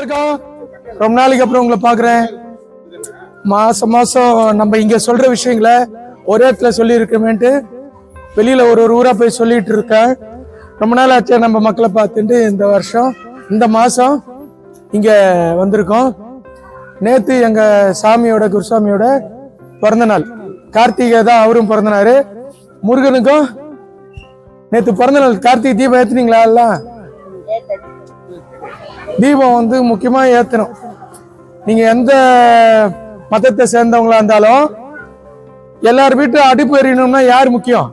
இருக்கோம். ரொம்ப நாளைக்கு அப்புறம் உங்களை பாக்குறேன் மாசம் மாசம் நம்ம இங்க சொல்ற விஷயங்களை ஒரே இடத்துல சொல்லி வெளியில் வெளியில ஒரு ஒரு ஊரா போய் சொல்லிட்டு இருக்கேன். ரொம்ப நாள் ஆச்சு நம்ம மக்களை பார்த்துட்டு இந்த வருஷம் இந்த மாசம் இங்க வந்திருக்கோம். நேத்து எங்க சாமியோட குருசாமியோட பிறந்த நாள். கார்த்திகை தான் அவரும் பிறந்தனாரு. முருகனுக்கும் நேத்து பிறந்த நாள். கார்த்திகை தீபம் ஏத்துனீங்களா எல்லாம்? தீபம் வந்து முக்கியமா ஏத்தணும். நீங்க எந்த மதத்தை சேர்ந்தவங்களா இருந்தாலும் எல்லார் வீட்டு அடுப்பு எறியணும்னா யார் முக்கியம்?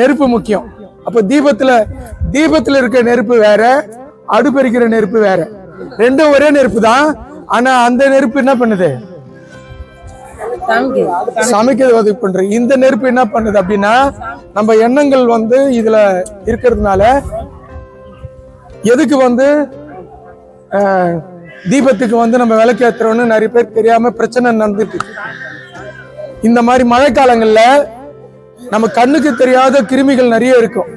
நெருப்பு முக்கியம். அப்ப தீபத்துல தீபத்துல இருக்க நெருப்பு வேற அடுப்பு எரிக்கிற நெருப்பு வேற. ரெண்டும் ஒரே நெருப்பு தான். ஆனா அந்த நெருப்பு என்ன பண்ணுது? சமைக்கிறது. உதவி பண்றது. இந்த நெருப்பு என்ன பண்ணுது அப்படின்னா நம்ம எண்ணங்கள் வந்து இதுல இருக்கிறதுனால எதுக்கு வந்து தீபத்துக்கு வந்து நம்ம விளக்கேத்துறோம்னு நிறைய பேர் தெரியாம பிரச்சனை நடந்துட்டு இந்த மாதிரி மழைக்காலங்கள்ல நம்ம கண்ணுக்கு தெரியாத கிருமிகள் நிறைய இருக்கும்.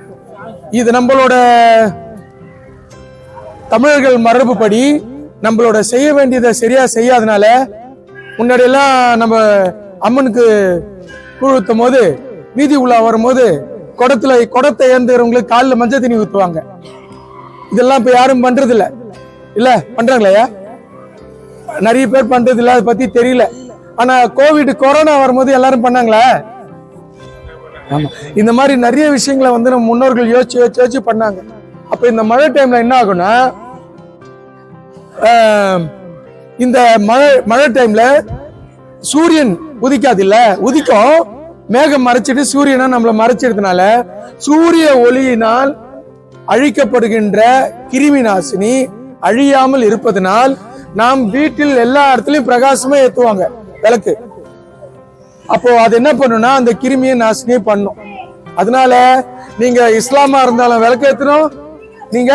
இது நம்மளோட தமிழர்கள் மரபுப்படி நம்மளோட செய்ய வேண்டியதை சரியா செய்யாதனால முன்னாடி எல்லாம் நம்ம அம்மனுக்கு கூழுத்தும் போது வீதி உலா வரும்போது குடத்துல குடத்தை ஏந்துறவங்களுக்கு காலில் மஞ்சள் தண்ணி ஊற்றுவாங்க இதெல்லாம் இப்ப யாரும் பண்றது இல்ல இல்ல பண்றாங்களா நிறைய பேர் பண்றது இல்ல அதை பத்தி தெரியல. ஆனா கோவிட் கொரோனா வரும்போது எல்லாரும் பண்ணாங்களா? ஆமா. இந்த மாதிரி நிறைய விஷயங்களை வந்து நம்ம முன்னோர்கள் யோசிச்சு யோசிச்சு யோசிச்சு பண்ணாங்க. அப்ப இந்த மழை டைம்ல என்ன ஆகும்னா இந்த மழை மழை டைம்ல சூரியன் உதிக்காது இல்ல உதிக்கும். மேகம் மறைச்சிட்டு சூரியனை நம்மளை மறைச்சிடுறதுனால சூரிய ஒளியினால் அழிக்கப்படுகின்ற கிருமி நாசினி அழியாமல் இருப்பதனால் நாம் வீட்டில் எல்லா இடத்துலயும் பிரகாசமா ஏத்துவாங்க. விளக்கு. அப்போ அது என்ன பண்ணும்னா அந்த கிருமியை நாசினியே பண்ணும். அதனால நீங்க இஸ்லாமா இருந்தாலும் விளக்கு ஏத்தணும். நீங்க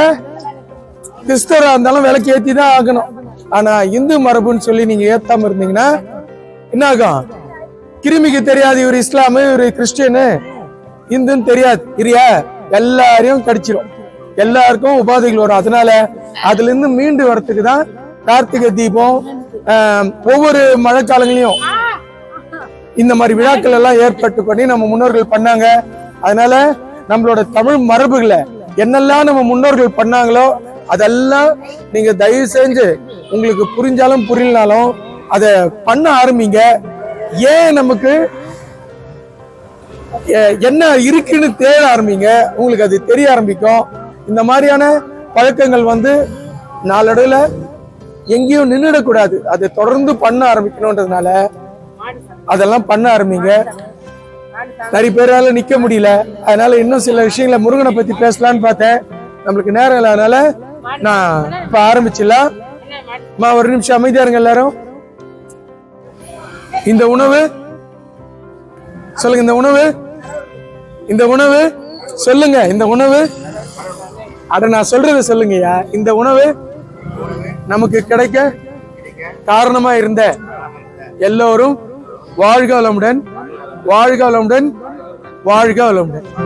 கிறிஸ்தரா இருந்தாலும் விளக்கு ஏத்தி தான் ஆகணும். ஆனா இந்து மரபுன்னு சொல்லி நீங்க ஏத்தாம இருந்தீங்கன்னா என்ன ஆகும் கிருமிக்கு தெரியாது இவர் இஸ்லாமு இவர் கிறிஸ்டியனு. இந்துன்னு தெரியாது. இரியா எல்லாரையும் கடிச்சிரும். எல்லாருக்கும் உபாதைகள் வரும். அதனால அதுல இருந்து மீண்டு வரத்துக்கு தான் கார்த்திகை தீபம் ஒவ்வொரு மழைக்காலங்களையும் இந்த மாதிரி விழாக்கள் எல்லாம் ஏற்பட்டு பண்ணி நம்ம முன்னோர்கள் பண்ணாங்க. அதனால நம்மளோட தமிழ் மரபுகளை என்னெல்லாம் நம்ம முன்னோர்கள் பண்ணாங்களோ அதெல்லாம் நீங்க தயவு செஞ்சு உங்களுக்கு புரிஞ்சாலும் புரியலனாலும் அதை பண்ண ஆரம்பிங்க. ஏன் நமக்கு எ- என்ன இருக்குன்னு தேட ஆரம்பிங்க. உங்களுக்கு அது தெரிய ஆரம்பிக்கும். இந்த மாதிரியான பழக்கங்கள் வந்து நாளடைவில் எங்கேயும் நின்றுடக்கூடாது. அதை தொடர்ந்து பண்ண ஆரம்பிக்கணுன்றதுனால அதெல்லாம் பண்ண ஆரம்பிங்க. நிறைய பேரால நிக்க முடியல. அதனால இன்னும் சில விஷயங்களை முருகனை பத்தி பேசலாம்னு பார்த்தேன். நம்மளுக்கு நேரம் இல்லாதனால நான் இப்ப ஆரம்பிச்சிடலாம். ஒரு நிமிஷம் அமைதியா இருங்க எல்லாரும். இந்த உணவு சொல்லுங்க இந்த உணவு. இந்த உணவு சொல்லுங்க இந்த உணவு. அட நான் சொல்றத சொல்லுங்கய்யா. இந்த உணவு நமக்கு கிடைக்க காரணமா இருந்த எல்லோரும் வாழ்க வளமுடன் வாழ்க வளமுடன் வாழ்க வளமுடன்.